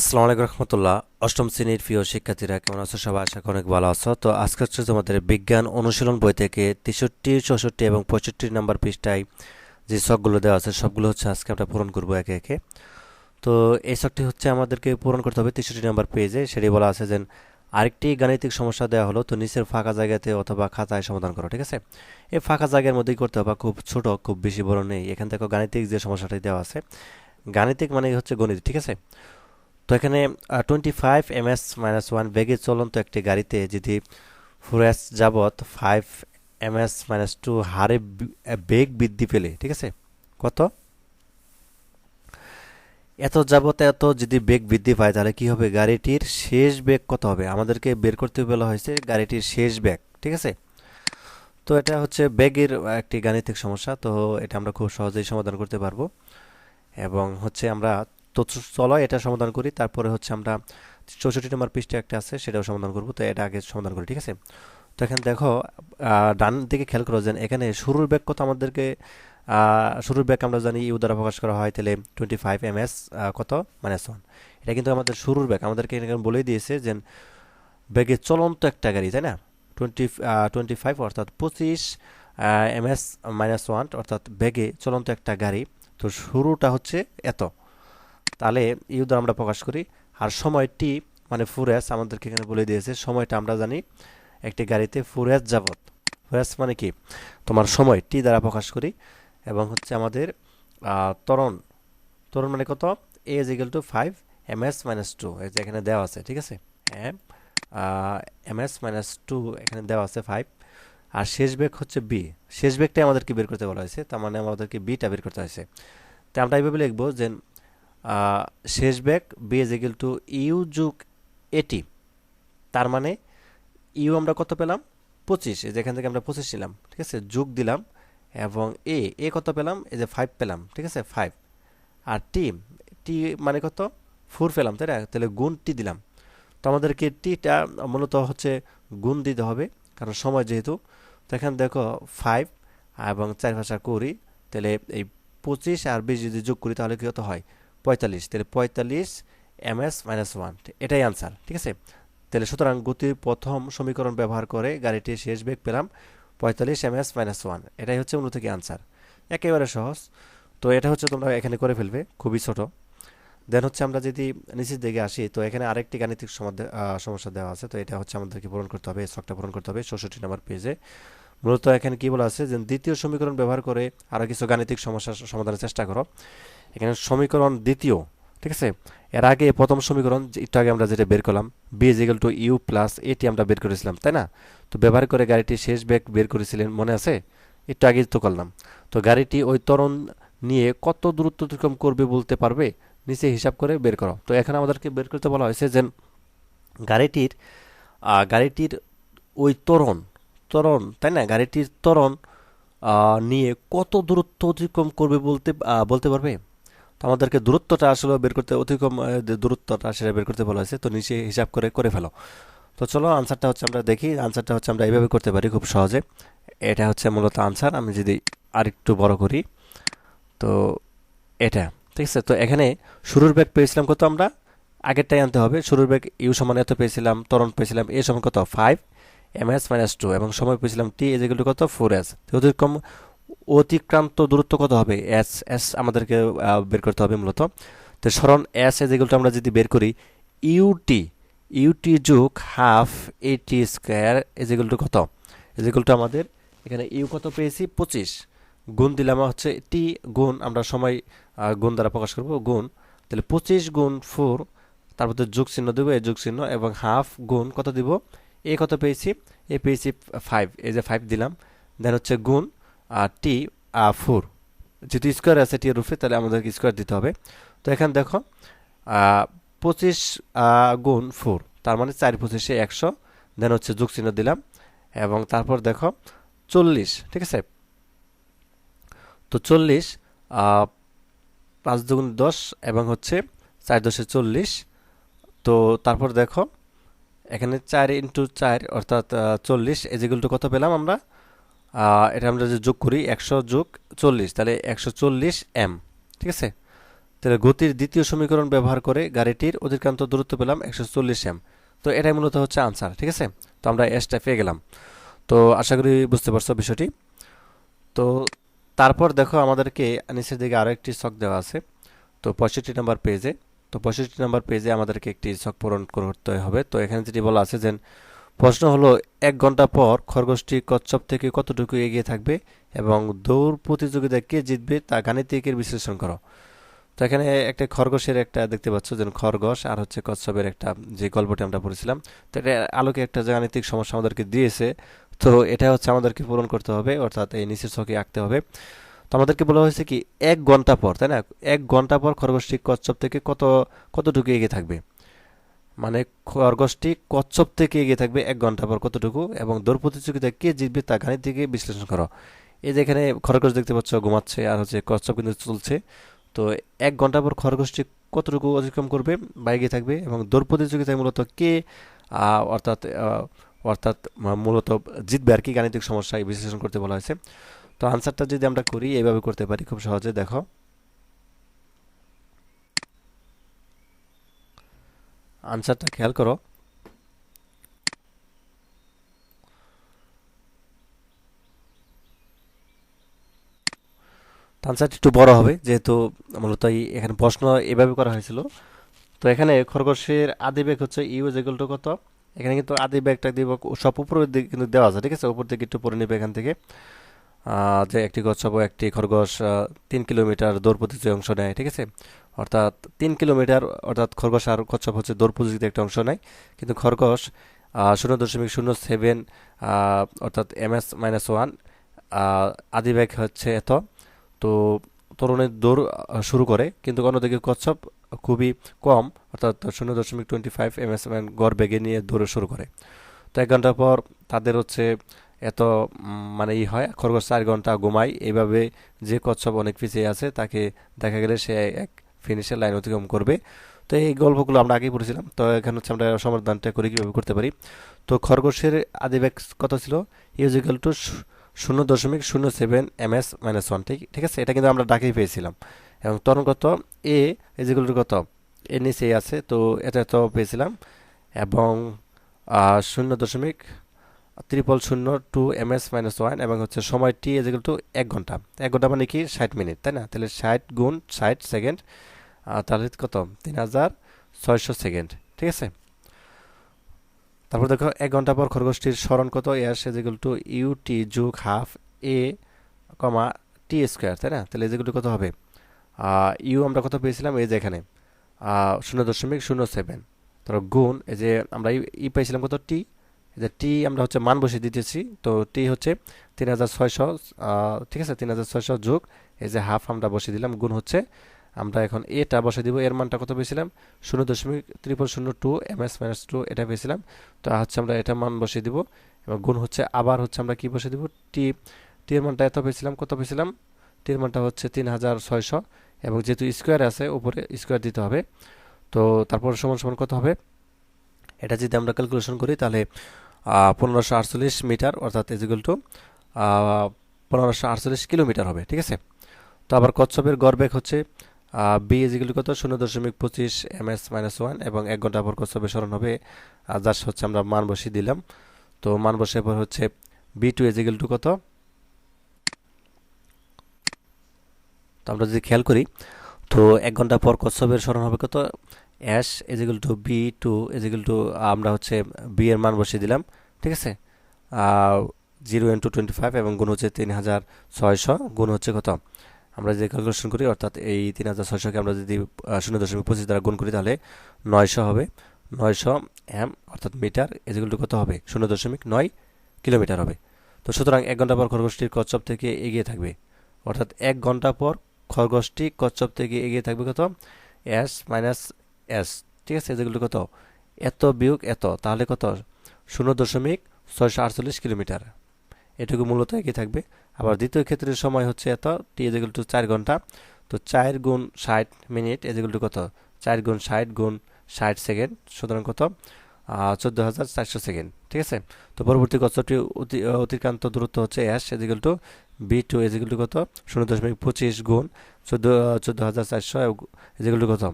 আসসালামু আলাইকুম রহমতুল্লাহ। অষ্টম শ্রেণির প্রিয় শিক্ষার্থীরা, কেমন আছো? সবাই আশা অনেক ভালো আছো। তো আজকে হচ্ছে তোমাদের বিজ্ঞান অনুশীলন বই থেকে তেষট্টি, চৌষট্টি এবং পঁয়ষট্টি নাম্বার পৃষ্ঠায় যে শখগুলো দেওয়া আছে, সবগুলো হচ্ছে আজকে আমরা পূরণ করব একে একে। তো এই শখটি হচ্ছে আমাদেরকে পূরণ করতে হবে তেষট্টি নাম্বার পেজে। সেটি বলা আছে যে আরেকটি গাণিতিক সমস্যা দেওয়া হলো, তো নিচের ফাঁকা জায়গাতে অথবা খাতায় সমাধান করো, ঠিক আছে? এই ফাঁকা জায়গার মধ্যেই করতে হবে, খুব ছোট, খুব বেশি বড় নেই। এখান থেকে গাণিতিক যে সমস্যাটি দেওয়া আছে, গাণিতিক মানে হচ্ছে গণিত, ঠিক আছে? তো এখানে twenty five m s minus one বেগে চলন্ত একটি গাড়িতে যদি ফোর এস যাবৎ five m s minus two হারে বেগ বৃদ্ধি পেলে, ঠিক আছে? কত? এত যাবত এত যদি বেগ বৃদ্ধি পায়, তাহলে কি হবে? গাড়িটির শেষ বেগ কত হবে? আমাদেরকে বের করতে বলা হয়েছে গাড়িটির শেষ বেগ, ঠিক আছে? তো এটা হচ্ছে বেগের একটি গাণিতিক সমস্যা, তো এটা আমরা খুব সহজেই সমাধান করতে পারব। এবং হচ্ছে আমরা তো চলো এটা সমাধান করি। তারপরে হচ্ছে আমরা চৌষট্টি নম্বর পৃষ্ঠে একটা আছে, সেটাও সমাধান করব। তো এটা আগে সমাধান করি, ঠিক আছে? তো এখানে দেখো ডান দিকে খেয়াল করো যে এখানে শুরুর ব্যাগ কত আমাদেরকে শুরুর ব্যাগ আমরা জানি ইউ দ্বারা প্রকাশ করা হয়, তাহলে টোয়েন্টি ফাইভ এম এস কত? মাইনাস ওয়ান এটা কিন্তু আমাদের শুরুর ব্যাগ। আমাদেরকে এখানে বলেই দিয়েছে যে ব্যাগে চলন্ত একটা গাড়ি, তাই না? টোয়েন্টি টোয়েন্টি ফাইভ অর্থাৎ পঁচিশ এম এস মাইনাস ওয়ান অর্থাৎ ব্যাগে চলন্ত একটা গাড়ি। তো শুরুটা হচ্ছে এত। তাহলে ইউ দ্বারা আমরা প্রকাশ করি। আর সময় টি মানে ফোর এস আমাদেরকে এখানে বলে দিয়েছে, সময়টা আমরা জানি একটি গাড়িতে ফোর এস যাবত ফোর এস মানে কি? তোমার সময় টি দ্বারা প্রকাশ করি এবং হচ্ছে আমাদের তরণ ত্বরণ। মানে কত? A is equal to five m s minus two এই যে এখানে দেওয়া আছে, ঠিক আছে? M m s minus two এখানে দেওয়া আছে ফাইভ আর শেষ বেগ হচ্ছে বি শেষ বেগটাই আমাদেরকে বের করতে বলা হয়েছে, তার মানে আমাদেরকে বিটা বের করতে হয়েছে। তো আমরা এইভাবে লিখব যে শেষ back v is equal to u যুগ এটি তার মানে ইউ আমরা কত পেলাম? পঁচিশ। যেখান থেকে আমরা পঁচিশ নিলাম, ঠিক আছে? যোগ দিলাম, এবং এ এ কত পেলাম? এই যে ফাইভ পেলাম, ঠিক আছে? ফাইভ আর টি টি মানে কত? ফোর পেলাম, তাই না? তাহলে গুণ টি দিলাম। তো আমাদেরকে টিটা মূলত হচ্ছে গুণ দিতে হবে, কারণ সময় যেহেতু। তো এখানে দেখো ফাইভ এবং চার ভাষা করি, তাহলে এই পঁচিশ আর বিশ যদি যোগ করি, তাহলে কি কত হয়? পঁয়তাল্লিশ, তাহলে পঁয়তাল্লিশ এম এস মাইনাস ওয়ান এটাই আনসার ঠিক আছে? তাহলে সুতরাং গতির প্রথম সমীকরণ ব্যবহার করে গাড়িটির শেষ বেগ পেলাম পঁয়তাল্লিশ এম এস মাইনাস ওয়ান এটাই হচ্ছে মূলত কি আনসার একেবারে সহজ। তো এটা হচ্ছে তোমরা এখানে করে ফেলবে, খুবই ছোট। দেন হচ্ছে আমরা যদি নিচের দিকে আসি, তো এখানে আরেকটি গাণিতিক সমস্যা দেওয়া আছে, তো এটা হচ্ছে আমাদেরকে পূরণ করতে হবে শখটা পূরণ করতে হবে চৌষট্টি নম্বর পেজে মূলত এখানে কি বলা আছে যে দ্বিতীয় সমীকরণ ব্যবহার করে আরও কিছু গাণিতিক সমস্যা সমাধানের চেষ্টা করো। এখানে সমীকরণ দ্বিতীয় ঠিক আছে? এর আগে প্রথম সমীকরণ একটু আগে আমরা যেটা বের করলাম v is equal to u plus এটি আমরা বের করেছিলাম তাই না? তো ব্যবহার করে গাড়িটি শেষ বেগ বের করেছিলেন মনে আছে? একটু আগে তো করলাম। তো গাড়িটি ওই ত্বরণ নিয়ে কত দূরত্ব অতিক্রম করবে বলতে পারবে? নিচে হিসাব করে বের করো। তো এখানে আমাদেরকে বের করতে বলা হয়েছে যে গাড়িটির গাড়িটির ওই ত্বরণ ত্বরণ তাই না? গাড়িটির ত্বরণ আহ, নিয়ে কত দূরত্ব অতিক্রম করবে বলতে বলতে পারবে? তো আমাদেরকে দূরত্বটা আসলে বের করতে অতিক্রম দূরত্বটা সেটা বের করতে বলা হয়েছে। তো নিচে হিসাব করে করে ফেলো। তো চলো আনসারটা হচ্ছে আমরা দেখি। আনসারটা হচ্ছে আমরা এইভাবে করতে পারি খুব সহজে। এটা হচ্ছে মূলত আনসার আমি যদি আরেকটু বড় করি। তো এটা, ঠিক আছে? তো এখানে শুরুর ব্যাগ পেয়েছিলাম কত আমরা? আগেরটাই আনতে হবে। শুরুর ব্যাগ ইউ সমান এত পেয়েছিলাম, ত্বরণ পেয়েছিলাম এ সমান কত? Five m s minus two এবং সময় পেয়েছিলাম টি ইকুয়াল টু কত? ফোর এস অতিক্রম অতিক্রান্ত দূরত্ব কত হবে? এস এস আমাদেরকে বের করতে হবে মূলত। তো স্মরণ এস ইকুয়াল টু আমরা যদি বের করি ইউটি ইউটি যুগ হাফ এটি স্কোয়ার ইকুয়াল টু কত? এজ ইকুয়াল টু আমাদের এখানে ইউ কত পেয়েছি? পঁচিশ। গুণ দিলাম হচ্ছে টি গুণ, আমরা সময় গুণ দ্বারা প্রকাশ করব, গুণ। তাহলে পঁচিশ গুণ ফোর তারপর যোগ চিহ্ন দেবো, এই যোগ চিহ্ন, এবং হাফ গুণ কত দিব? এ কত পেয়েছি? এ পেয়েছি ফাইভ এই যে ফাইভ দিলাম। দেন হচ্ছে গুণ আর টি ফোর যেহেতু স্কোয়ার আছে টি এর তাহলে আমাদেরকে স্কোয়ার দিতে হবে। তো এখানে দেখো পঁচিশ গুণ ফোর তার মানে চার পঁচিশে একশো। দেন হচ্ছে যোগ চিহ্ন দিলাম, এবং তারপর দেখো, চল্লিশ, ঠিক আছে? তো চল্লিশ পাঁচ দুগুণ দশ, এবং হচ্ছে চার দশে চল্লিশ। তো তারপর দেখো, এখানে চার ইন্টু চার, অর্থাৎ চল্লিশ এজিগুল টু কত পেলাম আমরা? এটা আমরা যে যোগ করি, একশো যোগ চল্লিশ, তাহলে একশো চল্লিশ এম, ঠিক আছে? তাহলে গতির দ্বিতীয় সমীকরণ ব্যবহার করে গাড়িটির অধিকান্ত দূরত্ব পেলাম একশো চল্লিশ এম। তো এটাই মূলত হচ্ছে আনসার, ঠিক আছে? তো আমরা এসটা পেয়ে গেলাম। তো আশা করি বুঝতে পারছ বিষয়টি। তো তারপর দেখো আমাদেরকে নিচের দিকে আরও একটি ছক দেওয়া আছে। তো পঁয়ষট্টি নাম্বার পেজে, তো পঁয়ষট্টি নাম্বার পেজে আমাদেরকে একটি শখ পূরণ করতে হবে। তো এখানে যেটি বলা আছে যে প্রশ্ন হলো, এক ঘণ্টা পর খরগোশটি কচ্ছপ থেকে কতটুকু এগিয়ে থাকবে এবং দৌড় প্রতিযোগিতায় কে জিতবে তা গাণিতিকের বিশ্লেষণ করো। তো এখানে একটা খরগোশের একটা দেখতে পাচ্ছ, যেন খরগোশ আর হচ্ছে কচ্ছপের একটা, যে গল্পটি আমরা পড়েছিলাম, তো এটা আলোকে একটা গাণিতিক সমস্যা আমাদেরকে দিয়েছে। তো এটা হচ্ছে আমাদেরকে পূরণ করতে হবে, অর্থাৎ এই নিচের ছকে আঁকতে হবে। তো আমাদেরকে বলা হয়েছে কি, এক ঘণ্টা পর, তাই না? এক ঘণ্টা পর খরগোশটি কচ্ছপ থেকে কত, কতটুকু এগিয়ে থাকবে? মানে খরগোশটি কচ্ছপ থেকে এগিয়ে থাকবে এক ঘণ্টা পর কতটুকু এবং দৌড় প্রতিযোগিতায় কে জিতবে তা গাণিত থেকে বিশ্লেষণ করো। এই যে এখানে খরগোশ দেখতে পাচ্ছ ঘুমাচ্ছে আর হচ্ছে কচ্ছপ কিন্তু চলছে। তো এক ঘণ্টা পর খরগোশটি কতটুকু অতিক্রম করবে বা থাকবে এবং দৌড় প্রতিযোগিতায় মূলত কে অর্থাৎ অর্থাৎ মূলত জিতবে আর কি গাণিতিক সমস্যায় বিশ্লেষণ করতে বলা হয়েছে। তো আনসারটা যদি আমরা করি, এইভাবে করতে পারি, খুব সহজে দেখো। আনসারটা খেয়াল করো। আনসারটি একটু বড় হবে, যেহেতু মূলত এখানে প্রশ্ন এভাবে করা হয়েছিল। তো এখানে খরগোশের আদি বেগ হচ্ছে ইউ ইকুয়াল টু কত? এখানে কিন্তু আদি ব্যাগটা দিব সব উপরের দিকে কিন্তু দেওয়া আছে, ঠিক আছে? উপর দিকে একটু পরে নেবে এখান থেকে। যে একটি কচ্ছপ একটি খরগোশ তিন কিলোমিটার দৌড় প্রতিযোগিতায় অংশ নেয়, ঠিক আছে? অর্থাৎ তিন কিলোমিটার, অর্থাৎ খরগোশ আর কচ্ছপ হচ্ছে দৌড় প্রতিযোগিতায় একটা অংশ নেয়। কিন্তু খরগোশ শূন্য দশমিক শূন্য সেভেন অর্থাৎ এম এস মাইনাস ওয়ান আদি ব্যাগ হচ্ছে এত। তো তরুণের দৌড় শুরু করে, কিন্তু অন্যদিকে কচ্ছপ খুবই কম, অর্থাৎ শূন্য দশমিক টোয়েন্টি ফাইভ এম এস গড় বেগে নিয়ে দৌড়ে শুরু করে। তো এক ঘণ্টা পর তাদের হচ্ছে এত মানে ই হয়, খরগোশ চার ঘণ্টা ঘুমায়। এইভাবে যে কচ্ছপ অনেক পিছিয়ে আছে, তাকে দেখা গেলে সে এক ফিনিশের লাইন অতিক্রম করবে। তো এই গল্পগুলো আমরা আগেই পড়েছিলাম। তো এখানে হচ্ছে আমরা সমাধানটা করে কীভাবে করতে পারি। তো খরগোশের আদিবেগ কত ছিল? ইউজিক্যাল টু শূন্য দশমিক শূন্য seven m s minus one ঠিক ঠিক আছে? এটা কিন্তু আমরা ডাকেই পেয়েছিলাম। এবং তরঙ্গ কত? এ ইজিক্যাল টু কত? এ নিচে আছে, তো এটা তো পেয়েছিলাম। এবং শূন্য দশমিক ত্রিপল শূন্য two m s minus one এবং হচ্ছে সময় টি ইজিক্যাল টু এক ঘণ্টা। এক ঘণ্টা মানে কি? ষাট মিনিট, তাই না? তাহলে ষাট গুণ ষাট সেকেন্ড তাহলে কত? তিন হাজার ছয়শো সেকেন্ড, ঠিক আছে? তারপর দেখো, এক ঘণ্টা পর খরগোশটির স্মরণ কত? S is equal to u t যুগ হাফ এ কমা টি স্কোয়ার তাই না? তাহলে এজিক্যাল টু কত হবে? ইউ আমরা কত পেয়েছিলাম? এই যে এখানে। শূন্য দশমিক শূন্য সেভেন তারপর গুণ, এই যে আমরা ই পেয়েছিলাম কত? টি যে টি আমরা হচ্ছে মান বসিয়ে দিতেছি, তো টি হচ্ছে তিন হাজার ছয়শো ঠিক আছে, তিন হাজার ছয়শো যোগ এই যে হাফ আমরা বসিয়ে দিলাম, গুণ হচ্ছে আমরা এখন এটা বসে দিব, এর মানটা কত পেয়েছিলাম? শূন্য দশমিক ত্রিপল শূন্য two m s minus two এটা পেয়েছিলাম, তো হচ্ছে আমরা এটা মান বসিয়ে দিব, এবং গুণ হচ্ছে আবার হচ্ছে আমরা কি বসিয়ে দিব? টি টি এর মানটা এত পেয়েছিলাম, কত পেয়েছিলাম? টির মানটা হচ্ছে তিন হাজার ছয়শো, এবং যেহেতু স্কোয়ার আছে, উপরে স্কোয়ার দিতে হবে, তো তারপর সমান সমান কত হবে? এটা যদি আমরা ক্যালকুলেশন করি, তাহলে পনেরোশো আটচল্লিশ মিটার, অর্থাৎ ইজিক্যাল টু পনেরোশো আটচল্লিশ কিলোমিটার হবে, ঠিক আছে? তো আবার কচ্ছপের গড় বেগ হচ্ছে বি ইজিক্যাল কত? শূন্য দশমিক পঁচিশ এম এস মাইনাস ওয়ান এবং এক ঘণ্টা পর কচ্ছপের স্মরণ হবে যার হচ্ছে আমরা মান বসিয়ে দিলাম। তো মান বসে পর হচ্ছে বি টু ইজিক্যাল টু কত? তো আমরা যদি খেয়াল করি, তো এক ঘণ্টা পর কচ্ছপের স্মরণ হবে কত? S is equal to v two is equal to আমরা হচ্ছে বি এর মান বসিয়ে দিলাম, ঠিক আছে? জিরো ইন্টু টোয়েন্টি ফাইভ এবং গুণ হচ্ছে তিন হাজার ছয়শো, গুণ হচ্ছে কত? আমরা যদি ক্যালকুলেশন করি, অর্থাৎ এই তিন হাজার ছয়শোকে আমরা যদি শূন্য দশমিক পঁচিশ দ্বারা গুণ করি, তাহলে নয়শো হবে। নয়শো এম, অর্থাৎ মিটার টু কত হবে? শূন্য দশমিক নয় কিলোমিটার হবে। তো সুতরাং এক ঘণ্টা পর খরগোশটির কচ্ছপ থেকে এগিয়ে থাকবে। অর্থাৎ এক ঘণ্টা পর খরগোশটি কচ্ছপ থেকে এগিয়ে থাকবে কত? এস মাইনাস এস ঠিক আছে যেগুলো কত? এত বিয়োগ এত, তাহলে কত? শূন্য দশমিক ছয়শো আটচল্লিশ কিলোমিটার। এটুকু মূলত একই থাকবে। আবার দ্বিতীয় ক্ষেত্রের সময় হচ্ছে এত টি এজেগুল টু চার ঘণ্টা। তো চার গুণ ষাট মিনিট এজেগুল টু কত? চার গুণ ষাট গুণ ষাট সেকেন্ড, সুতরাং কত? চোদ্দ হাজার চারশো সেকেন্ড, ঠিক আছে? তো পরবর্তী কতটি অতিক্রান্ত দূরত্ব হচ্ছে s is equal to v two is equal to কত? শূন্য দশমিক পঁচিশ গুণ চোদ্দ চোদ্দ হাজার চারশো যেগুলো কত? আর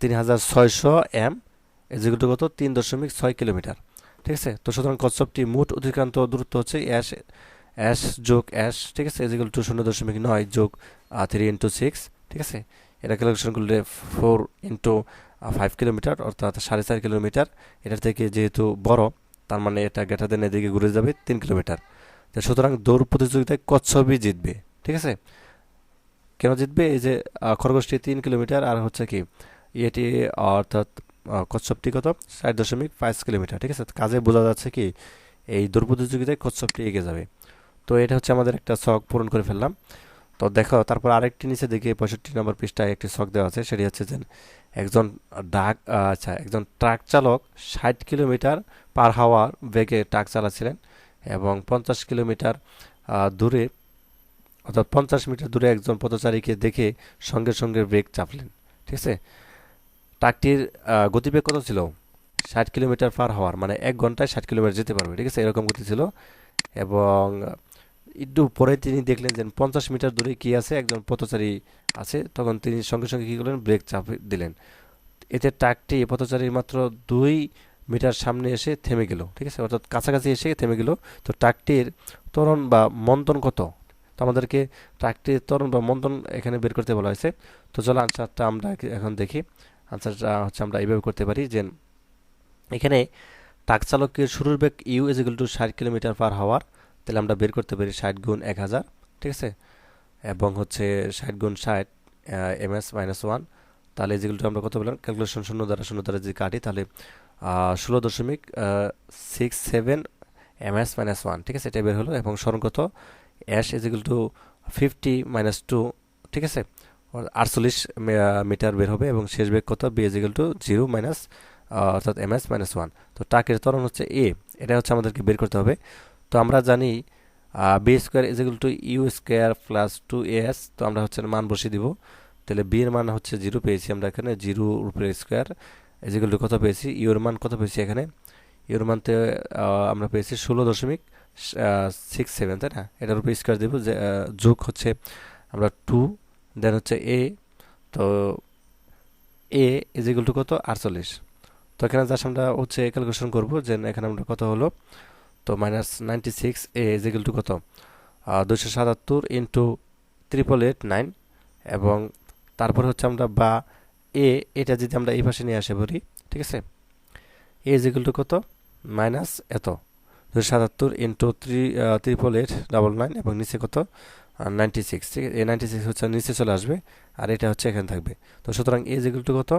তিন হাজার ছয়শো এম যেগুলো কত? তিন দশমিক ছয় কিলোমিটার। ঠিক আছে? তো সুতরাং কচ্ছপটি মোট অতিক্রান্ত দূরত্ব হচ্ছে অ্যাশ অ্যাশ যোগ অ্যাশ ঠিক আছে? যেগুলো টু শূন্য দশমিক নয় যোগ থ্রি ইন্টু সিক্স ঠিক আছে? এটা ক্যালকুলেশন করলে ফোর ইন্টু ফাইভ কিলোমিটার অর্থাৎ সাড়ে চার কিলোমিটার। এটার থেকে যেহেতু বড়, তার মানে এটা গেটার দেন এদিকে ঘুরে যাবে তিন কিলোমিটার। তো সুতরাং দৌড় প্রতিযোগিতায় কচ্ছপই জিতবে, ঠিক আছে? কেন জিতবে? এই যে খরগোশটি তিন কিলোমিটার, আর হচ্ছে কি এটি অর্থাৎ কচ্ছপটি কত? ষাট দশমিক পাঁচ কিলোমিটার, ঠিক আছে? কাজে বোঝা যাচ্ছে কি, এই দৌড় প্রতিযোগিতায় কচ্ছপটি এগিয়ে যাবে। তো এটা হচ্ছে আমাদের একটা শখ পূরণ করে ফেললাম। তো দেখো, তারপর আরেকটি নিচে দেখি, পঁয়ষট্টি নম্বর পৃষ্ঠায় একটি শখ দেওয়া আছে, সেটি হচ্ছে যে একজন ডাক আচ্ছা একজন ট্রাক চালক ষাট কিলোমিটার পার হাওয়ার বেগে ট্রাক চালাচ্ছিলেন এবং পঞ্চাশ কিলোমিটার দূরে, অর্থাৎ পঞ্চাশ মিটার দূরে একজন পথচারীকে দেখে সঙ্গে সঙ্গে ব্রেক চাপলেন, ঠিক আছে? ট্রাকটির গতিবেগ কত ছিল? ষাট কিলোমিটার পার হওয়ার মানে এক ঘন্টায় ষাট কিলোমিটার যেতে পারবে, ঠিক আছে? এরকম গতি ছিল। এবং একটু পরে তিনি দেখলেন যে পঞ্চাশ মিটার দূরে কি আছে, একজন পথচারী আছে। তখন তিনি সঙ্গে সঙ্গে কী করলেন? ব্রেক চাপ দিলেন। এতে ট্রাকটি পথচারীর মাত্র দুই মিটার সামনে এসে থেমে গেল, ঠিক আছে? অর্থাৎ কাছাকাছি এসে থেমে গেল। তো ট্রাকটির ত্বরণ বা মন্দন কত? তো আমাদেরকে ট্রাকটির ত্বরণ বা মন্দন এখানে বের করতে বলা হয়েছে। তো চলো আনসারটা আমরা এখন দেখি। আনসারটা হচ্ছে আমরা এইভাবে করতে পারি যে এখানে ট্রাক চালকের শুরুর বেগ ইউ ইজ ইকুয়াল টু ষাট কিলোমিটার পার হাওয়ার তাহলে আমরা বের করতে পারি ষাট গুণ এক হাজার, ঠিক আছে? এবং হচ্ছে ষাট গুণ ষাট এম এস মাইনাস ওয়ান তাহলে যেগুলো আমরা কত বললাম ক্যালকুলেশন শূন্য দ্বারা শূন্য দ্বারা যদি কাটি, তাহলে ষোলো দশমিক six seven m s minus one ঠিক আছে? এটা বের হলো এবং স্মরণ কত? S is to fifty minus two ঠিক আছে? আটচল্লিশ মিটার বের হবে এবং শেষ বেগ কত? V is equal to zero minus অর্থাৎ এম এস মাইনাস ওয়ান তো টাকের ত্বরণ হচ্ছে এ এটা হচ্ছে আমাদেরকে বের করতে হবে। তো আমরা জানি v square is equal to u square plus two s তো আমরা হচ্ছে মান বসিয়ে দিব। তাহলে বি এর মান হচ্ছে জিরো পেয়েছি আমরা এখানে জিরো উপরে স্কোয়ার ইজ ইকুয়াল টু কত পেয়েছি? ইউর মান কত পেয়েছি এখানে? ইউর মানতে আমরা পেয়েছি ষোলো দশমিক সিক্স সেভেন তাই না? এটার উপরে স্কোয়ার দেবো যোগ হচ্ছে আমরা টু দেন হচ্ছে এ, তো এ ইজ ইকুয়াল টু কত? আটচল্লিশ। তো এখানে জাস্ট আমরা হচ্ছে ক্যালকুলেশন করব যে এখানে আমরা কত হলো? তো minus ninety six a is equal to কত দুশো সাতাত্তর ইন্টু ট্রিপল এইট নাইন এবং তারপর হচ্ছে আমরা বা এ, এটা যদি আমরা এই পাশে নিয়ে আসে বলি, ঠিক আছে? এ ইজ ইকুয়াল টু কত? মাইনাস এত। দুশো সাতাত্তর into three triple eight double nine এবং নিচে কত? নাইনটি সিক্স ঠিক এই নাইনটি সিক্স হচ্ছে নিচে চলে আসবে, আর এটা হচ্ছে এখানে থাকবে। তো সুতরাং এ টু কত?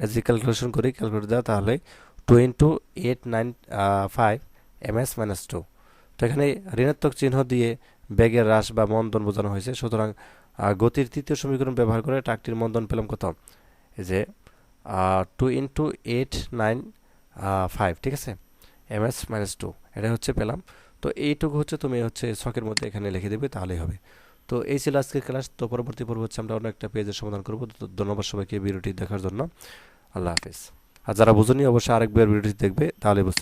যদি ক্যালকুলেশন করি ক্যালকুলেট দেওয়া, তাহলে two into eight nine five m minus two তো এখানে ঋণাত্মক চিহ্ন দিয়ে ব্যাগের হ্রাস বা মন্দন বোঝানো হয়েছে। সুতরাং গতির তৃতীয় সমীকরণ ব্যবহার করে ট্রাকটির মন্দন পেলাম কত? যে two into eight nine five ঠিক আছে? এম এস মাইনাস টু এটা হচ্ছে পেলাম। তো এইটুকু হচ্ছে তুমি হচ্ছে ছকের মধ্যে এখানে লিখে দেবে, তাহলেই হবে। তো এই ছিল আজকের ক্লাস। তো পরবর্তী পর্ব হচ্ছে আমরা অন্য একটা পেজের সমাধান করব। তো ধন্যবাদ সবাইকে ভিডিওটি দেখার জন্য। আল্লাহ হাফিজ। আর যারা বুঝুনি, অবশ্যই আরেকবার ভিডিওটি দেখবে, তাহলে বুঝতে